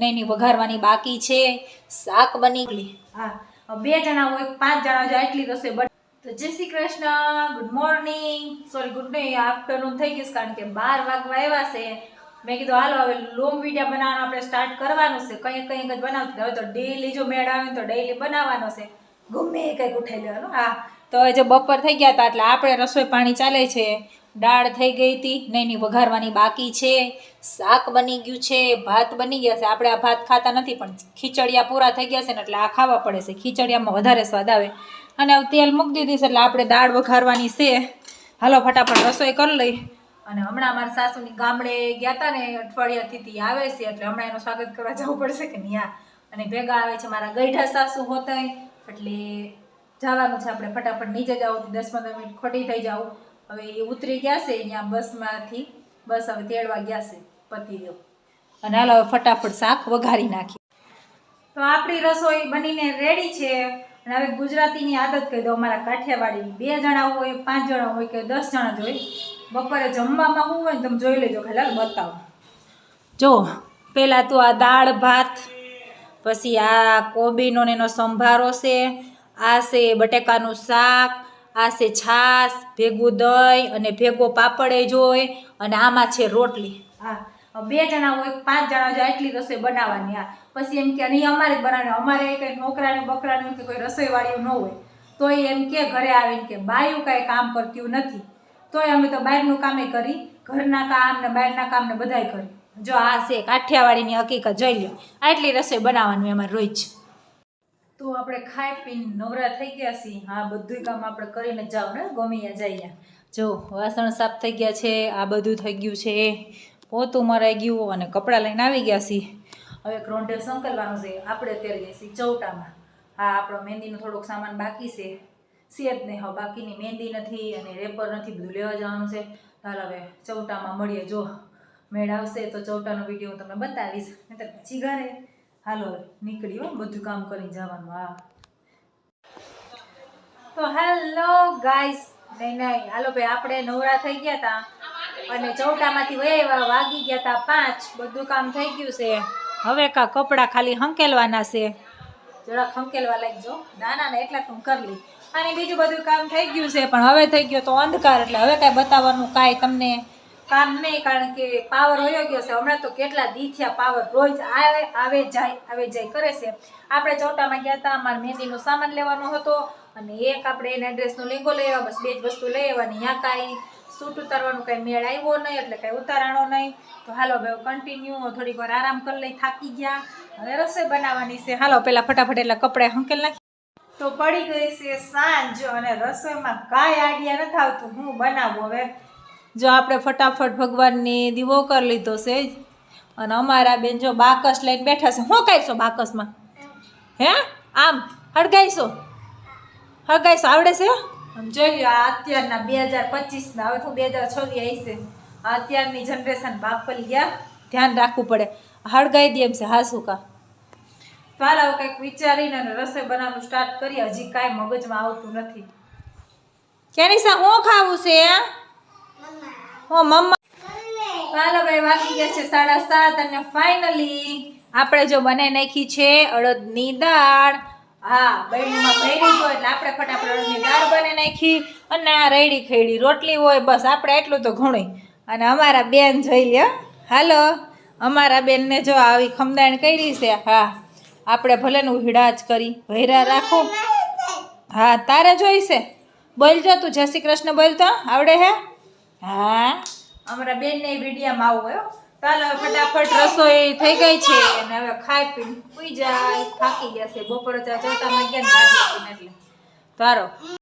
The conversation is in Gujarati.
નહીં વઘારવાની બાકી છે. શાક બની હા બે જણા હોય પાંચ જણા જાય એટલી રસોઈ જય Shri Krishna good morning sorry good નહીં આફ્ટરનૂન થઈ ગયું કારણ કે બાર વાગવા આવ્યા છે. મેં કીધું, હાલો, હવે લોંગ વીડિયો બનાવવાનો આપણે સ્ટાર્ટ કરવાનું છે. કંઈક કંઈક જ બનાવતી હવે તો ડેઈલી જો મેળ આવે તો ડેઈલી બનાવવાનો છે. ગમે કંઈક ઉઠાઈ લેવાનું. હા, તો હવે જે બપોર થઈ ગયા હતા, એટલે આપણે રસોઈ પાણી ચાલે છે. દાળ થઈ ગઈ હતી નહીં નહીં વઘારવાની બાકી છે, શાક બની ગયું છે, ભાત બની ગયા છે. આપણે આ ભાત ખાતા નથી, પણ ખીચડિયા પૂરા થઈ ગયા છે ને એટલે આ ખાવા પડે છે. ખીચડિયામાં વધારે સ્વાદ આવે. અને હવે તેલ મૂકી દીધી છે એટલે આપણે દાળ વઘારવાની છે. હાલો, ફટાફટ રસોઈ કરી લઈ. અને હમણાં અમારા સાસુની ગામડે ગયા હતા ને અઠવાડિયાથી તી આવે છે, એટલે હમણાં એનું સ્વાગત કરવા જવું પડશે કે નહીં અને ભેગા આવે છે મારા ગઈઢા સાસુ હોતા એટલે જવાનું છે આપણે ફટાફટ નીચે જાવ દસ પંદર મિનિટ ખોટી થઈ જાવ હવે એ ઉતરી ગયા છે અહીંયા બસમાંથી. બસ હવે તેડવા ગયા છે પતિ દો અને હાલો હવે ફટાફટ શાક વઘારી નાખી તો આપણી રસોઈ બનીને રેડી છે. અને હવે ગુજરાતીની આદત કહી દો અમારા કાઠિયાવાડીની બે જણા હોય, પાંચ જણા હોય કે દસ જણા જ હોય. બપોરે જમવામાં હું હોય ને તમે જોઈ લેજો ખાલી બતાવો. જો, પહેલાં તો આ દાળ, ભાત, પછી આ કોબીનો એનો સંભારો છે, આ છે બટેકાનું શાક આ છે છાશ ભેગું દહીં અને ભેગો પાપડ જોઈ અને આમાં છે રોટલી. હા બે જણા હોય, પાંચ જણા હોય, આટલી રસોઈ બનાવવાની, હા. પછી એમ કે નહીં અમારે જ બનાવવાની, અમારે કંઈ નોકરાને બકરાને કે કોઈ રસોઈવાળીઓ ન હોય. તોય એમ કે ઘરે આવીને કે, બાયું કાંઈ કામ કરતું નથી. તોય અમે તો બહારનું કામે કરી, ઘરના કામ ને બહારના કામ ને બધાય કરી. જો આ છે કાઠિયાવાડીની હકીકત, જોઈ લો આટલી રસોઈ બનાવવાનું અમારે રોજ. તો આપણે ખાઈ પીને નવરા થઈ ગયા છીએ. હા બધું કામ આપણે કરીને જાવ ને ગમીયા જઈએ. જો, વાસણ સાફ થઈ ગયા છે, આ બધું થઈ ગયું છે. પોતું મરાઈ ગયું અને કપડાં લઈને આવી ગયા છીએ. હવે ક્રોન્ટે સંકલવાનું છે. આપણે અત્યારે જઈશું ચૌટામાં. હા, આપણો મહેંદીનો થોડોક સામાન બાકી છે. સેજ નહીં, હવે બાકીની મહેંદી નથી અને રેપર નથી, બધું લેવા જવાનું છે. હાલ હવે ચૌટામાં મળીએ. જો, મેળ આવશે તો ચૌટાનો વીડિયો હું તમને બતાવીશ. નહીંતર પછી ઘરે. હાલો નીકળી હો, બધું કામ કરીને જવાનું, હા. તો હેલો ગાઈસ નહીં નહીં, હાલો ભાઈ, આપણે નવરા થઈ ગયા હતા અને ચૌટામાંથી વયા વાગી ગયા હતા પાંચ, બધું કામ થઈ ગયું છે. હવે કા કપડાં ખાલી હંકેલવાના છે. જરાક હંકેલવા લાગજો. નાના ના એટલા હું કરી લઈ અને બીજું બધું કામ થઈ ગયું છે, પણ હવે થઈ ગયો તો અંધકાર, એટલે હવે કાંઈ બતાવવાનું કાંઈ તમને કામ નહીં, કારણ કે પાવર વયો ગયો છે. હમણાં તો કેટલા દી થયા પાવર રોજ આવે આવે જાય આવે જાય કરે છે. આપણે ચોટામાં ગયા હતા, અમારે મહેંદીનો સામાન લેવાનો હતો અને એક આપણે એના ડ્રેસનો લેંગો લઈ બસ બે જ વસ્તુ લઈ આવવાની ત્યાં કાંઈ સૂટ ઉતારવાનું કાંઈ મેળ આવ્યો નહીં, એટલે કાંઈ ઉતારાણો નહીં. તો હાલો ભાઈ કન્ટિન્યુ થોડીક વાર આરામ કરી લઈ થાકી ગયા. હવે રસોઈ બનાવવાની છે. હાલો, પેલા ફટાફટ એટલે કપડાં હંકેલ નાખી. તો પડી ગઈ છે સાંજ અને રસોઈમાં કાંઈ આઈડિયા નથી આવતું. હું બનાવું હવે? જો આપણે ફટાફટ ભગવાનની દીવો કરી લીધો છે અને અમારા બેન જો બાકસ લઈને બેઠા છે શું કાઢશો બાકસમાં? હે? આમ હળગાઈશો? હળગાઈશો? આવડે છે? આમ જોઈ લો આ અત્યારના બે હજાર પચીસના હવે તો બે હજાર છવ્વીસ હશે આ અત્યારની જનરેશન બાપલ ગયા. ધ્યાન રાખવું પડે. હળગાઈ દે એમ છે હાસુકા હવે કંઈક વિચારીને અને રસોઈ બનાવવાનું સ્ટાર્ટ કરીએ. હજી કાંઈ મગજમાં આવતું નથી. ક્યારે સા હું ખાવું છે હું, મમ્મા. ગયા છે સાડા સાત અને ફાઇનલી આપણે જો બનાવી નાખી છે અડદની દાળ. હા બહેણીમાં ભરી જો એટલે આપણે ફટાફટ અડદની દાળ દાળ બને નાખી અને આ રેડી ખેડી. રોટલી હોય બસ, આપણે એટલું તો ઘણું અને અમારા બેન જોઈ લે હાલો, અમારા બેનને જો આવી ખમદાણ કરી છે. હા, આપણે ભલે ને ઉહડા જ કરી. ભૈરા રાખો. હા, તારે જોઈશે બોલજો તું, જય શ્રી કૃષ્ણ બોલતો. આવડે હે? હા? અમારા બેન બેનને વિડીયામાં આવું હો. ચાલો ફટાફટ રસોઈ થઈ ગઈ છે અને હવે ખાઈ પીને ઉઈ જાય. થાકી ગયા છે. બપોરે ચા ચોટામાં ગયા ને એટલે. તારો